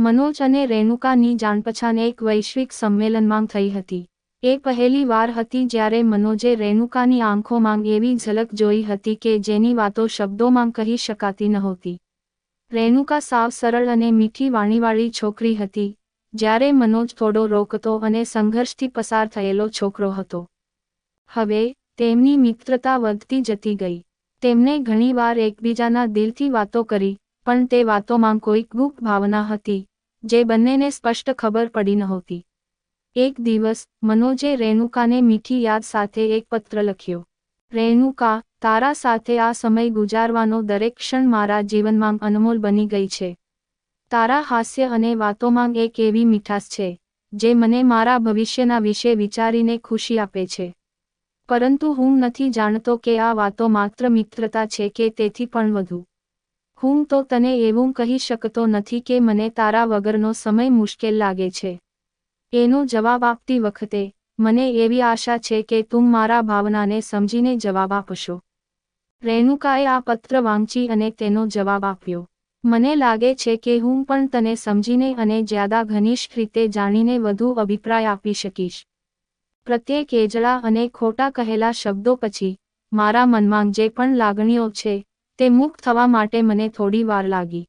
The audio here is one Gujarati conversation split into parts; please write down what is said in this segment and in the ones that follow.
મનોજ અને રેણુકાની જાણપછાણ એક વૈશ્વિક સંમેલનમાં થઈ હતી. એ પહેલી વાર હતી જ્યારે મનોજે રેણુકાની આંખોમાં એવી ઝલક જોઈ હતી કે જેની વાતો શબ્દોમાં કહી શકાતી નહોતી. રેણુકા સાવ સરળ અને મીઠી વાણીવાળી છોકરી હતી, જ્યારે મનોજ થોડો રોકતો અને સંઘર્ષથી પસાર થયેલો છોકરો હતો. હવે, તેમની મિત્રતા વધતી જતી ગઈ. તેમને ઘણીવાર એકબીજાના દિલથી વાતો કરી, પણ તે વાતોમાં કોઈક ગુપ્ત ભાવના હતી. જે બંનેને સ્પષ્ટ ખબર પડી નહોતી. એક દિવસ, મનોજે રેણુકાને મીઠી યાદ સાથે એક પત્ર લખ્યો. રેણુકા, તારા સાથે આ સમય ગુજારવાનો દરેક ક્ષણ મારા જીવનમાં અનમોલ બની ગઈ છે. તારા હાસ્ય અને વાતોમાં એક એવી મીઠાશ છે, જે મને મારા ભવિષ્યના વિશે વિચારીને ખુશી આપે છે. પરંતુ હું નથી જાણતો કે આ વાતો માત્ર મિત્રતા છે કે તેથી પણ વધુ. હું તો તને એવું કહી શકતો નથી કે મને તારા વગરનો સમય મુશ્કેલ લાગે છે. એનો જવાબ આપતી વખતે, મને એવી આશા છે કે તું મારા ભાવનાને સમજીને જવાબ આપશો. રેણુકાએ આ પત્ર વાંચી અને તેનો જવાબ આપ્યો. મને લાગે છે કે હું પણ તને સમજીને અને જ્યાદા ઘનિષ્ઠ રીતે જાણીને વધુ અભિપ્રાય આપી શકીશ. પ્રત્યેક એજળા અને ખોટા કહેલા શબ્દો પછી, મારા મનમાં જે પણ લાગણીઓ છે તે મુક્ત થવા માટે મને થોડી વાર લાગી.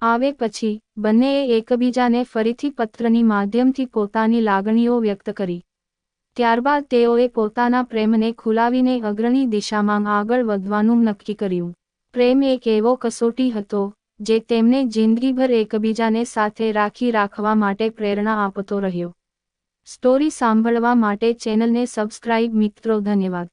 આવે પછી, બંનેએ એકબીજાને ફરીથી પત્રની માધ્યમથી પોતાની લાગણીઓ વ્યક્ત કરી. ત્યારબાદ તેઓએ પોતાના પ્રેમને ખુલાવીને અગ્રણી દિશામાં આગળ વધવાનું નક્કી કર્યું. પ્રેમ એક એવો કસોટી હતો, જે તેમને જિંદગીભર એકબીજાને સાથે રાખી રાખવા માટે પ્રેરણા આપતો રહ્યો. સ્ટોરી સાંભળવા માટે ચેનલને સબસ્ક્રાઇબ મિત્રો, ધન્યવાદ.